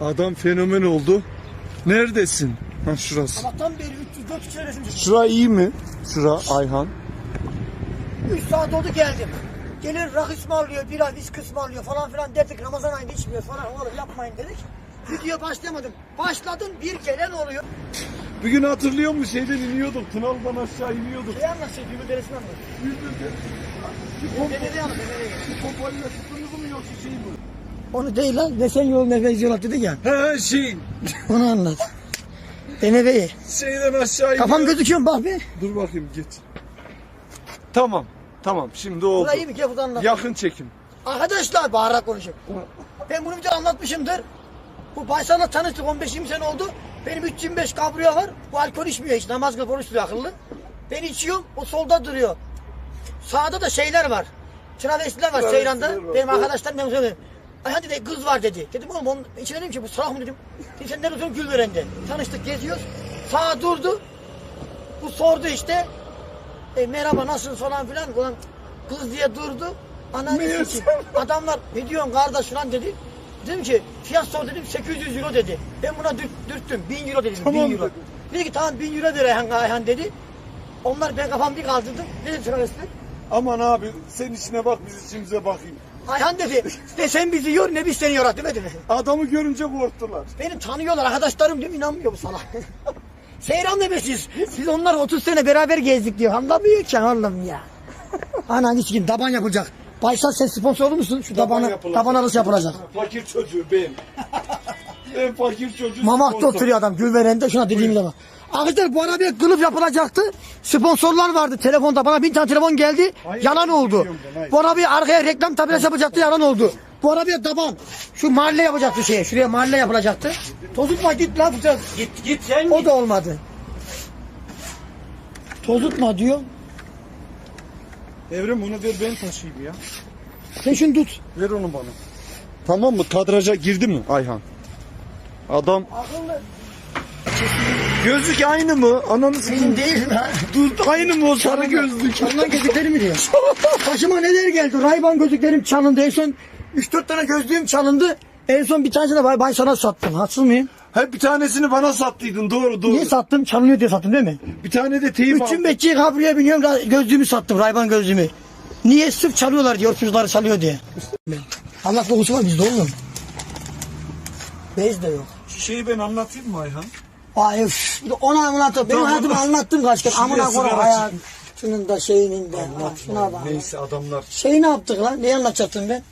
Adam fenomen oldu. Neredesin? Ha şurası. Sabahtan beri 300-400 kere resim çektim. Şura iyi mi? Şura Ayhan. 3 saat oldu geldim. Gelir rakı ısmarlıyor, bira viski ısmarlıyor falan filan dedik. Ramazan ayında içmiyor falan oğlum yapmayın dedik. Video başlamadım. Başladın bir gelen oluyor. Bir gün hatırlıyor musun? Şeyden iniyorduk. Tınaldan aşağı iniyorduk. Şey anlatıyor, Gülbül Deresi'ni anlat. Denedi anlat, denedi. Pompayla sıkıntı mı yoksa şey mi? Onu değil lan, ne sen yol ne ben yol dedik ya. He şey. Onu anlat. Denebeyi. Şeyden aşağı Kafam iniyor. gözüküyor mu bak bir. Dur bakayım geç. Tamam. Tamam şimdi oldu. Burayı mı? Gel buradan anlat. Yakın çekim. Arkadaşlar bağırarak konuşuyor. Ben bunu bir de anlatmışımdır. Bu Baysal'la tanıştık 15-20 sene oldu. Benim 325 kabriyo var. Bu alkol içmiyor hiç. Namaz kılıp oruç tutuyor akıllı. Ben içiyorum. O solda duruyor. Sağda da şeyler var. Travestiler var var. Benim arkadaşlarım ben söyledim. Ay hadi de kız var dedi. Dedim oğlum onun içine dedim ki bu salak mı dedim. Dedi sen nerede oturuyorsun Gülveren'de. Tanıştık geziyoruz. Sağa durdu. Bu sordu işte. E, merhaba nasılsın falan filan. Ulan kız diye durdu. Ananı Meğerse- sikeyim. Adamlar ne diyorsun kardeş falan dedi. Dedim ki fiyat sor dedim 800 euro dedi. Ben buna dürt, dürttüm 1000 euro dedim Tamam 1000 euro. dedi. Dedi ki tamam 1000 euro ver Ayhan, Ayhan dedi. Onlar ben kafam bir kaldırdım. Ne dedi? Aman abi sen işine bak biz işimize bakayım. Ayhan dedi ne sen bizi yor ne biz seni yorar demedi mi? Adamı görünce korktular. Beni tanıyorlar arkadaşlarım diyorum inanmıyor bu sana. Seyran ne be siz? Onlar 30 sene beraber gezdik diyor. Anlamıyor ki oğlum ya. Anan hiç kim taban yapılacak. Baysal sen sponsor olur musun? Şu tabanı, yapılacak. taban arası yapılacak. Fakir çocuğu ben. ben fakir çocuğu. Mamak'ta sponsor. oturuyor adam Gülveren'de şuna dediğim zaman. Arkadaşlar bu arabaya kılıf yapılacaktı. Sponsorlar vardı telefonda. Bana bin tane telefon geldi. Hayır, yalan oldu. biliyorum ben, hayır. Bu arabaya arkaya reklam tabelası yapacaktı. Yalan oldu. Bu arabaya taban. Şu mahalle yapacaktı şeye. Şuraya mahalle yapılacaktı. Tozutma git lan. Git, Git git sen O da olmadı. Tozutma diyor. Evrim onu ver ben taşıyayım ya. Sen şunu tut. Ver onu bana. Tamam mı? Kadraja girdi mi Ayhan? Adam Akıllı. gözlük aynı mı? Ananı Senin sikeyim. değil mi? Dur aynı mı o sarı gözlük? Ondan gözlükleri mi diyor? Başıma neler geldi? Rayban gözlüklerim çalındı. En son 3-4 tane gözlüğüm çalındı. En son bir tanesini de bay, bay sana sattım. Haksız mıyım? Hep bir tanesini bana sattıydın doğru doğru. Niye sattım? Çalınıyor diye sattım değil mi? Bir tane de teyip Üçün aldım. bekçiyi kabriye biniyorum. Gözlüğümü sattım. Rayban gözlüğümü. Niye? Sırf çalıyorlar diyor. Çocukları çalıyor diye. Allah kokusu var bizde oğlum. Bez de yok. Şeyi ben anlatayım mı Ayhan? Ay üf. Ona anlattım. Benim Tamam. hayatımı anlattım kaç kere. Şuraya Amına koyayım sigara hayatının da şeyinin de. Ha, Şuna bak. Neyse adamlar. Şeyi ne yaptık lan? Neyi anlatacaktım ben?